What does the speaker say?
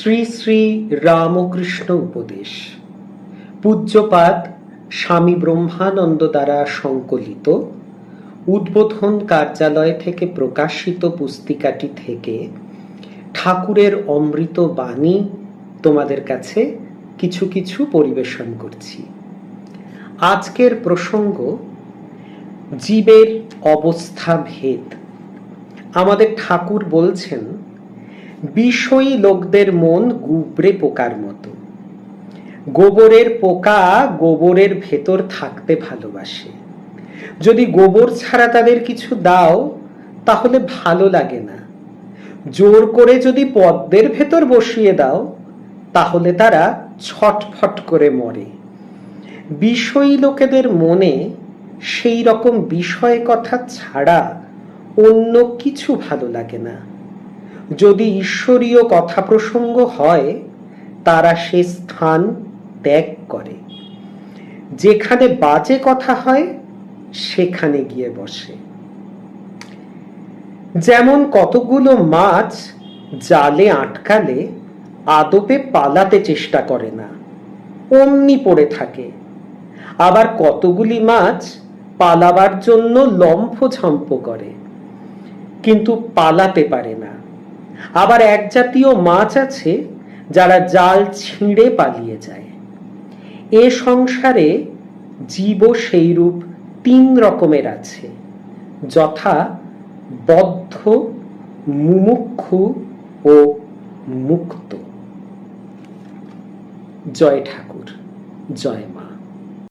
শ্রী শ্রী রামকৃষ্ণ উপদেশ। পূজ্যপাদ স্বামী ব্রহ্মানন্দ দ্বারা সংকলিত। উদ্বোধন কার্যালয় থেকে প্রকাশিত পুস্তিকাটি থেকে ঠাকুরের অমৃত বাণী তোমাদের কাছে কিছু কিছু পরিবেশন করছি। আজকের প্রসঙ্গ, জীবের অবস্থা ভেদ। আমাদের ঠাকুর বলছেন বিষয়ী লোকদের মন গুবরে পোকার মতো। গোবরের পোকা গোবরের ভেতর থাকতে ভালোবাসে। যদি গোবর ছাড়া তাদের কিছু দাও, তাহলে ভালো লাগে না। জোর করে যদি পদ্মের ভেতর বসিয়ে দাও, তাহলে তারা ছটফট করে মরে। বিষয়ী লোকেদের মনে সেই রকম বিষয় কথা ছাড়া অন্য কিছু ভালো লাগে না। যদি ঈশ্বরীয় কথা প্রসঙ্গ হয়, তারা সে স্থান ত্যাগ করে। যেখানে বাজে কথা হয়, সেখানে গিয়ে বসে। যেমন কতগুলো মাছ জালে আটকালে, আদপে পালাতে চেষ্টা করে না, অমনি পড়ে থাকে। আবার কতগুলি মাছ পালাবার জন্য লম্ফঝম্প করে, কিন্তু পালাতে পারে না। আবার এক জাতীয় মাছ আছে যারা জাল ছিঁড়ে পালিয়ে যায়। এ সংসারে জীব সেইরূপ তিন রকমের আছে, যথা বদ্ধ মুমুক্ষু ও মুক্ত। জয় ঠাকুর, জয় মা।